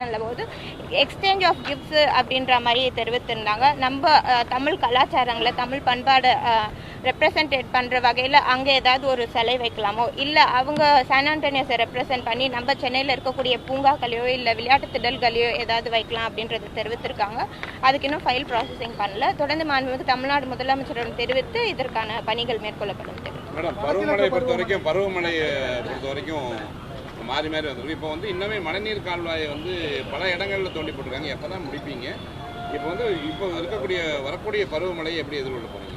போது exchange of gifts அப்படின்ற மாதிரி தெரிவித்திருந்தாங்க. நம்ம தமிழ் கலாச்சாரங்களை தமிழ் பண்பாடை ரெப்ரசன்டேட் பண்ணுற வகையில் அங்கே ஏதாவது ஒரு சிலை வைக்கலாமோ? இல்லை அவங்க சான் ஆண்டனியஸை ரெப்ரசன்ட் பண்ணி நம்ம சென்னையில் இருக்கக்கூடிய பூங்காக்களையோ இல்லை விளையாட்டு திடல்களையோ ஏதாவது வைக்கலாம் அப்படின்றத தெரிவித்திருக்காங்க. அதுக்கு இன்னும் ஃபைல் ப்ராசஸிங் பண்ணல. தொடர்ந்து மாண்புமிகு தமிழ்நாடு முதலமைச்சரிடம் தெரிவித்து இதற்கான பணிகள் மேற்கொள்ளப்படும். மேடம் பொறுத்த வரைக்கும் பருவமழையை பொறுத்த வரைக்கும் மாறி மாறி வந்திருக்கு இப்போ வந்து இன்னுமே மழைநீர் கால்வாயை வந்து பல இடங்களில் தோண்டி போட்டிருக்காங்க. எப்போ தான் முடிப்பீங்க? இப்போ வந்து இப்போ இருக்கக்கூடிய வரக்கூடிய பருவமழையை எப்படி எதிர்கொள்ள போகிறீங்க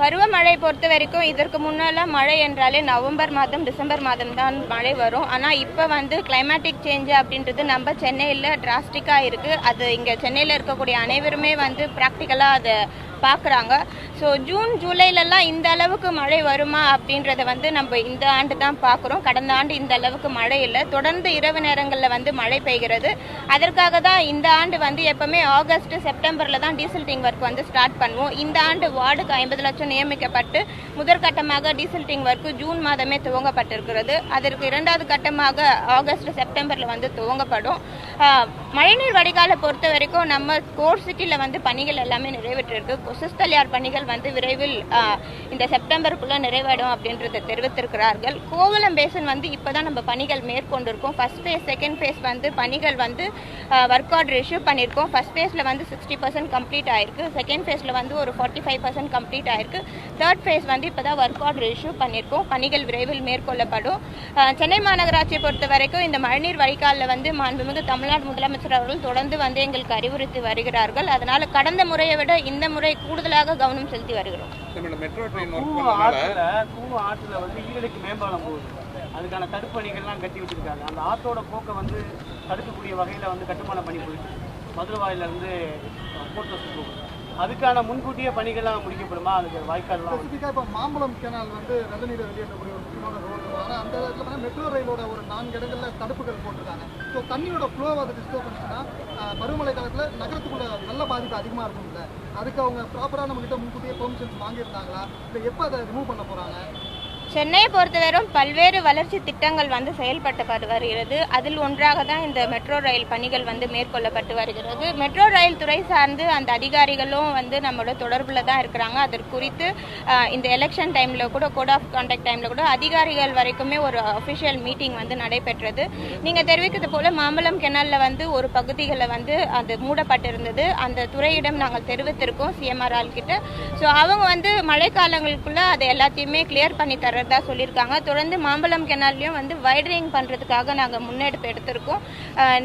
பருவமழை பொறுத்த வரைக்கும் இதற்கு முன்னெல்லாம் மழை என்றாலே நவம்பர் மாதம் டிசம்பர் மாதம் தான் மழை வரும். ஆனால் இப்போ வந்து கிளைமேட்டிக் சேஞ்ச் அப்படின்றது நம்ம சென்னையில் டிராஸ்டிக்காக இருக்குது அது இங்கே சென்னையில் இருக்கக்கூடிய அனைவருமே வந்து ப்ராக்டிக்கலாக அதை பார்க்குறாங்க. ஸோ ஜூன் ஜூலைலலாம் இந்த அளவுக்கு மழை வருமா அப்படின்றத வந்து நம்ம இந்த ஆண்டு தான் பார்க்குறோம். கடந்த ஆண்டு இந்த அளவுக்கு மழை இல்லை. தொடர்ந்து இரவு நேரங்களில் வந்து மழை பெய்கிறது. அதற்காக தான் இந்த ஆண்டு வந்து எப்பவுமே ஆகஸ்ட் செப்டம்பரில் தான் டீசல் டிங் ஒர்க் வந்து ஸ்டார்ட் பண்ணுவோம். இந்த ஆண்டு வார்டுக்கு ஐம்பது லட்சம் நியமிக்கப்பட்டு முதற்கட்டமாக டீசல் டிங் ஒர்க்கு ஜூன் மாதமே துவங்கப்பட்டிருக்கிறது. அதற்கு இரண்டாவது கட்டமாக ஆகஸ்ட் செப்டம்பரில் வந்து துவங்கப்படும். மழைநீர் வடிகாலை பொறுத்த வரைக்கும் நம்ம கோர் சிட்டியில் வந்து பணிகள் எல்லாமே நிறைவேற்றிருக்கு. கொசஸ்தலியார் பணிகள் வந்து விரைவில் இந்த செப்டம்பருக்குள்ளே நிறைவேறும் அப்படின்றத தெரிவித்திருக்கிறார்கள். கோவலம் பேசன் வந்து இப்போதான் நம்ம பணிகள் மேற்கொண்டிருக்கோம். ஃபர்ஸ்ட் ஃபேஸ் செகண்ட் ஃபேஸ் வந்து பணிகள் வந்து ஒர்க் ஆர்டர் இஷ்யூ பண்ணியிருக்கோம். ஃபர்ஸ்ட் ஃபேஸில் வந்து சிக்ஸ்டி பர்சன்ட் கம்ப்ளீட் ஆயிருக்கு. செகண்ட் ஃபேஸில் வந்து ஒரு ஃபார்ட்டி ஃபைவ் பர்சன்ட் கம்ப்ளீட் ஆயிருக்கு. தேர்ட் ஃபேஸ் வந்து இப்போ தான் ஒர்க் ஆர்டர் இஷ்யூ பண்ணியிருக்கோம். பணிகள் விரைவில் மேற்கொள்ளப்படும். சென்னை மாநகராட்சியை பொறுத்த வரைக்கும் இந்த மழைநீர் வடிகாலில் வந்து மாண்புமிகு தமிழ்நாடு முதலமைச்சர் அவர்கள் தொடர்ந்து வந்து எங்களுக்கு அறிவுறுத்தி வருகிறார்கள். அதனால கடந்த முறையை விட இந்த முறை கூடுதலாக கவனம் செலுத்தி வருகிறோம். மேம்பாலம் போகுது. அதுக்கான தடுப்பணிகள்லாம் கட்டி வச்சிருக்காங்க. அந்த ஆற்றோட போக்கை வந்து தடுக்கக்கூடிய வகையில் வந்து கட்டுமானம் பண்ணி போயிட்டு மதுரவாயில இருந்து போட்டு அதுக்கான முன்கூட்டியே பணிகள்லாம் முடிக்கப்படுமா? அதுக்கு வாய்க்கால்லாம் ஸ்பெசிஃபிக்காக இப்போ மாம்பழம் கேனால் வந்து நல்ல நீரை வெளியேற்றக்கூடிய ஒரு முக்கியமான ரோடு ஆனால் அந்த இடத்துல பார்த்தீங்கன்னா மெட்ரோ ரயிலோட ஒரு நான்கு இடங்களில் தடுப்புகள் போட்டிருக்காங்க. ஸோ தண்ணியோட ஃப்ளோ அதை டிஸ்டர்ப் பண்ணிச்சுன்னா பருவமழை காலத்தில் நகரத்துக்குள்ள நல்ல பாதிப்பு அதிகமாக இருக்கும்ல. அதுக்கு அவங்க ப்ராப்பராக நம்மகிட்ட முன்கூட்டியே பெர்மிஷன்ஸ் வாங்கியிருந்தாங்களா? இல்லை எப்போ அதை ரிமூவ் பண்ண போகிறாங்க சென்னையை பொறுத்தவரைக்கும் பல்வேறு வளர்ச்சி திட்டங்கள் வந்து செயல்பட்டு வருகிறது. அதில் ஒன்றாக தான் இந்த மெட்ரோ ரயில் பணிகள் வந்து மேற்கொள்ளப்பட்டு வருகிறது. மெட்ரோ ரயில் துறை சார்ந்து அந்த அதிகாரிகளும் வந்து நம்மளோட தொடர்பில் தான் இருக்கிறாங்க. அதற்கு குறித்து இந்த எலெக்ஷன் டைமில் கூட கோட் ஆஃப் கான்டாக்ட் டைமில் கூட அதிகாரிகள் வரைக்குமே ஒரு அஃபிஷியல் மீட்டிங் வந்து நடைபெற்றது. நீங்கள் தெரிவிக்கிறது போல மாம்பழம் கெனலில் வந்து ஒரு பகுதிகளில் வந்து அது மூடப்பட்டிருந்தது. அந்த துறையிடம் நாங்கள் தெரிவித்திருக்கோம் சிஎம்ஆர் கிட்ட. ஸோ அவங்க வந்து மழைக்காலங்களுக்குள்ளே அதை எல்லாத்தையுமே கிளியர் பண்ணி தர்றதா சொல்லியிருக்காங்க. தொடர்ந்து மாம்பழம் கெனால்லையும் வந்து வைடரிங் பண்ணுறதுக்காக நாங்கள் முன்னெடுப்பு எடுத்திருக்கோம்.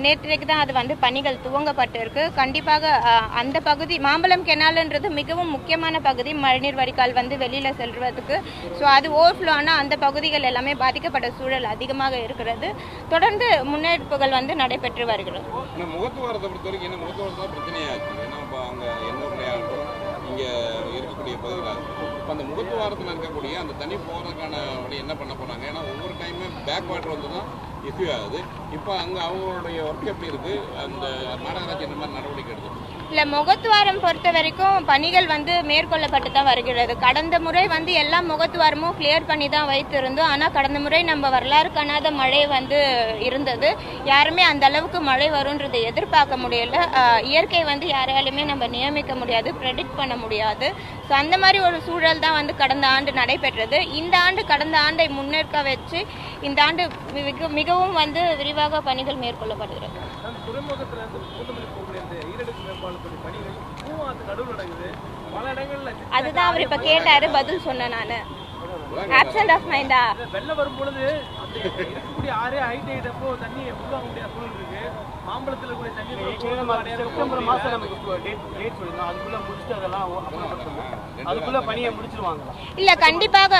நேற்றைக்கு தான் அது வந்து பணிகள் துவங்கப்பட்டிருக்கு. கண்டிப்பாக அந்த பகுதி மாம்பழம் கெனால்ன்றது மிகவும் முக்கியமான பகுதி. மழைநீர் வடிகால் வந்து வெளியில் செல்வதுக்கு ஸோ அது ஓவர்ஃப்ளோ ஆனால் அந்த பகுதிகள் எல்லாமே பாதிக்கப்பட்ட சூழல் அதிகமாக இருக்கிறது. தொடர்ந்து முன்னெடுப்புகள் வந்து நடைபெற்று வருகிறது. முகத்துவாரத்தை பொறுத்த வரைக்கும் என்ன முகத்துவாரத்தான் பிரச்சனையாச்சு ஏன்னா இப்போ அங்கே எண்ணூர்லேயே ஆகட்டும் இங்கே இருக்கக்கூடிய பகுதிகளாக இப்போ அந்த முகத்துவாரத்தில் இருக்கக்கூடிய அந்த தண்ணி போகிறதுக்கான வழி என்ன பண்ண போகிறாங்க ஏன்னா ஒவ்வொரு டைமே பேக் வாட்டர் வந்து தான் இஷ்யூ ஆகுது இப்போ அங்கே அவங்களுடைய ஒர்க் எப்படி இருக்குது அந்த மாநகராட்சி என்ன மாதிரி நடவடிக்கை எடுத்து இல்லை முகத்துவாரம் பொறுத்த வரைக்கும் பணிகள் வந்து மேற்கொள்ளப்பட்டு தான் வருகிறது. கடந்த முறை வந்து எல்லா முகத்துவாரமும் கிளியர் பண்ணி தான் வைத்திருந்தோம். ஆனால் கடந்த முறை நம்ம வரலாறு காணாத மழை வந்து இருந்தது. யாருமே அந்த அளவுக்கு மழை வரும்ன்றதை எதிர்பார்க்க முடியல. இயற்கை வந்து யாராலுமே நம்ம நியமிக்க முடியாது ப்ரெடிக்ட் பண்ண முடியாது. ஸோ அந்த மாதிரி ஒரு சூழல் தான் வந்து கடந்த ஆண்டு நடைபெற்றது. இந்த ஆண்டு கடந்த ஆண்டை முன்னேற்க வச்சு இந்த ஆண்டு மிக மிகவும் வந்து விரிவாக பணிகள் மேற்கொள்ளப்படுகிறது. அதுதான் அவர் இப்போ கேட்டாரு பதில் சொன்னேன் நான். ஆப்சண்ட் ஆஃப் மைண்டா வெள்ளம் வரும் பொழுது இருக்கக்கூடிய ஆறே ஹைட் ஆயிட்டப்போ தண்ணி உள்வாங்க முடியாத சூழல் இருக்கு? மாம்பழத்தில் இருக்கக்கூடிய தண்ணி செப்டம்பர் மாசம் நமக்கு டேட் டேட் சொல்லிருந்தோம் அதுக்குள்ள முடிச்சுட்டு அதெல்லாம் அதுக்குள்ள பணியை முடிச்சிருவாங்க. இல்ல கண்டிப்பாக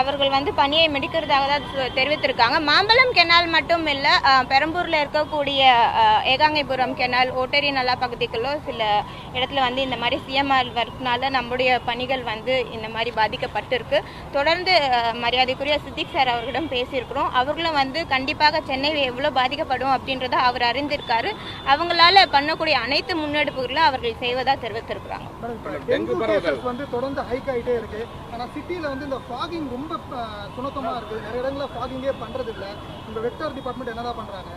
அவர்கள் வந்து பணியை முடிக்கிறதாக தான் தெரிவித்திருக்காங்க. மாம்பழம் கெனால் மட்டும் இல்ல பெரம்பூர்ல இருக்கக்கூடிய ஏகாங்கிபுரம் கெனால் ஓட்டேரி நல்லா பகுதிகளோ சில இடத்துல வந்து இந்த மாதிரி சிஎம்ஆர் ஒர்க்னால நம்முடைய பணிகள் வந்து இந்த மாதிரி பாதிக்கப்பட்டிருக்கு. தொடர்ந்து அஹ், மரியாதைக்குரிய சித்திக் சார் அவர்களிடம் பேசியிருக்கிறோம். அவர்களும் வந்து கண்டிப்பாக சென்னையில் எவ்வளவு பாதிக்கப்படும் அப்படின்றத அவர் அறிந்திருக்காரு. அவங்களால பண்ணக்கூடிய அனைத்து முன்னெடுப்புகளும் அவர்கள் செய்வதா தெரிவித்திருக்கிறாங்க. டெங்கு. கேசஸ் வந்து தொடர்ந்து ஹைக் ஆகிட்டே இருக்கு. ஆனால் சிட்டியில் வந்து இந்த ஃபாகிங் ரொம்ப சுணக்கமாக இருக்குது நிறைய இடங்களில் ஃபாகிங்கே பண்ணுறது இல்லை உங்கள் வெக்டர் டிபார்ட்மெண்ட் என்னதான் பண்ணுறாங்க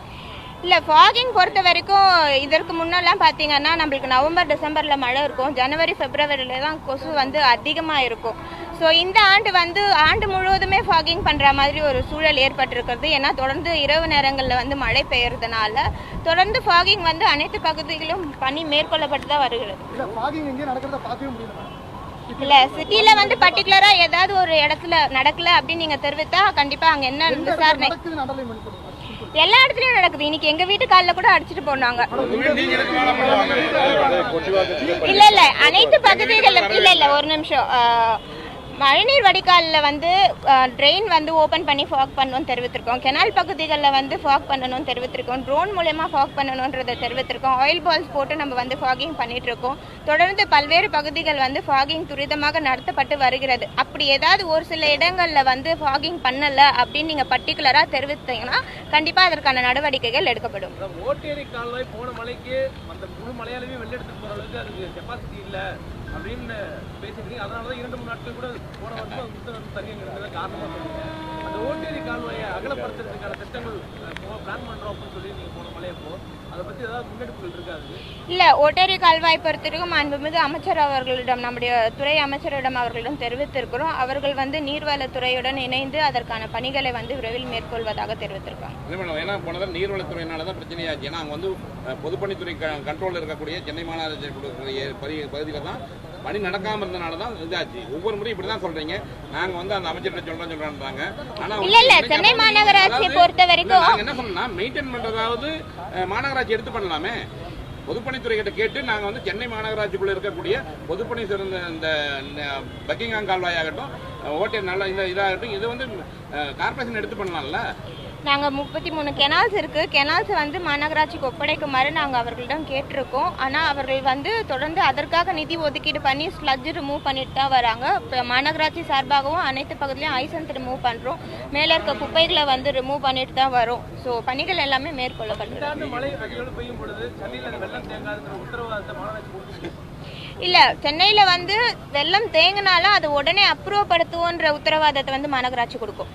இல்லை ஃபாகிங் பொறுத்த வரைக்கும் இதற்கு முன்னெல்லாம் பார்த்தீங்கன்னா நம்மளுக்கு நவம்பர் டிசம்பரில் மழை இருக்கும். ஜனவரி பிப்ரவரியில தான் கொசு வந்து அதிகமாக இருக்கும். ஸோ இந்த ஆண்டு வந்து ஆண்டு முழுவதுமே ஃபாகிங் பண்ணுற மாதிரி ஒரு சூழல் ஏற்பட்டிருக்கிறது. ஏன்னா தொடர்ந்து இரவு நேரங்களில் வந்து மழை பெய்யறதுனால தொடர்ந்து ஃபாகிங் வந்து அனைத்து பகுதிகளிலும் பணி மேற்கொள்ளப்பட்டு தான் வருகிறது. இல்ல ஃபாகிங் எங்கேயும் நடக்கிறத பார்க்கவே முடியல. மேடம் இல்ல சிட்டில வந்து பர்டிகுலரா ஏதாவது ஒரு இடத்துல நடக்கல அப்படின்னு நீங்க தெரிவித்தா கண்டிப்பா அங்க என்ன விசாரணை? எல்லா இடத்துலயும் நடக்குது. இன்னைக்கு எங்க வீட்டு காலில் கூட அடிச்சிட்டு போனாங்க. இல்ல இல்ல அனைத்து பகுதிகளிலும் இல்ல இல்ல ஒரு நிமிஷம். ஆஹ், மழைநீர் வடிகாலில் வந்து ட்ரெயின் வந்து ஓப்பன் பண்ணி ஃபாக் பண்ணணும்னு தெரிவித்திருக்கோம். கெனால் பகுதிகளில் வந்து ஃபாக் பண்ணணும்னு தெரிவித்திருக்கோம். ட்ரோன் மூலயமா ஃபாக் பண்ணணுன்றதை தெரிவித்திருக்கோம். ஆயில் பால்ஸ் போட்டு நம்ம வந்து ஃபாகிங் பண்ணிகிட்ருக்கோம் தொடர்ந்து பல்வேறு பகுதிகள் வந்து ஃபாகிங் துரிதமாக நடத்தப்பட்டு வருகிறது. அப்படி ஏதாவது ஒரு சில இடங்களில் வந்து ஃபாகிங் பண்ணலை அப்படின்னு நீங்கள் பர்டிகுலராக தெரிவித்தீங்கன்னா கண்டிப்பாக அதற்கான நடவடிக்கைகள் எடுக்கப்படும். ஓட்டேரி கால்வாய் போன மலைக்கு அந்த முழு மலையாளமே வெளில எடுத்துட்டு அளவுக்கு அதுக்கு கெப்பாசிட்டி இல்லை. அப்படின்னு பேசிருக்கீங்க அதனால தான் இரண்டு மூணு நாட்கள் கூட போன வருஷம் புத்தகம் வந்து தண்ணி காரணமாக அந்த ஓட்டேரி கால்வாயை அகலப்படுத்துறதுக்கான திட்டங்கள் பிளான் பண்றோம் அப்படின்னு சொல்லி நீங்க போன மலையை போ அதை பத்தி ஏதாவது முன்னெடுப்புகள் இருக்காது இல்ல ஒட்டேரி கால்வாய் பொறுத்திருக்கும் மாண்புமிகு அமைச்சர் அவர்களிடம் நம்முடைய துறை அமைச்சரிடம் அவர்களிடம் தெரிவித்திருக்கிறோம். அவர்கள் வந்து நீர்வளத்துறையுடன் இணைந்து அதற்கான பணிகளை வந்து விரைவில் மேற்கொள்வதாக தெரிவித்திருக்காங்க. ஏன்னா போன தடவை நீர்வளத்துறையினால தான் பிரச்சனையாச்சு ஏன்னா அங்கே வந்து பொதுப்பணித்துறை கண்ட்ரோலில் இருக்கக்கூடிய சென்னை மாநகராட்சி பகுதியில் தான் பணி நடக்காம இருந்தனால தான் இதாச்சு. ஒவ்வொரு முறையும் இப்படி தான் சொல்றீங்க. நாங்கள் வந்து அந்த அமைச்சர்கிட்ட சொல்றோம் சொல்றோன்றாங்க ஆனால் இல்ல, இல்ல, சென்னை மாநகராட்சியை பொறுத்த வரைக்கும் என்ன சொல்லணும்னா மெயின்டைன் பண்ணுறதாவது மாநகராட்சி எடுத்து பண்ணலாமே. பொதுப்பணித்துறை கிட்ட கேட்டு நாங்கள் வந்து சென்னை மாநகராட்சிக்குள்ள இருக்கக்கூடிய பொதுப்பணி சிறந்த இந்த ந- பக்கிங்ஹாம் கால்வாய் ஆகட்டும் ஓட்டர் நல்ல இந்த இதாகட்டும் இது வந்து கார்பரேஷன் எடுத்து பண்ணலாம்ல. நாங்க முப்பத்தி மூணு கெனால்ஸ் இருக்கு. கெனால்ஸ் வந்து மாநகராட்சிக்கு ஒப்படைக்குமாறு நாங்க அவர்களிடம் கேட்டிருக்கோம். ஆனா அவர்கள் வந்து தொடர்ந்து அதற்காக நிதி ஒதுக்கீடு பண்ணி ஸ்லட்ஜ் ரிமூவ் பண்ணிட்டு தான் வராங்க. இப்போ மாநகராட்சி சார்பாகவும் அனைத்து பகுதியிலையும் ஐசன்ஸ் ரிமூவ் பண்றோம். மேல இருக்க குப்பைகளை வந்து ரிமூவ் பண்ணிட்டு தான் வரும். ஸோ பணிகள் எல்லாமே கொடுத்துருக்கு இல்ல சென்னையில வந்து வெள்ளம் தேங்கினாலும் அது உடனே அப்ரூவ் படுத்துவோன்ற உத்தரவாதத்தை வந்து மாநகராட்சி கொடுக்கும்.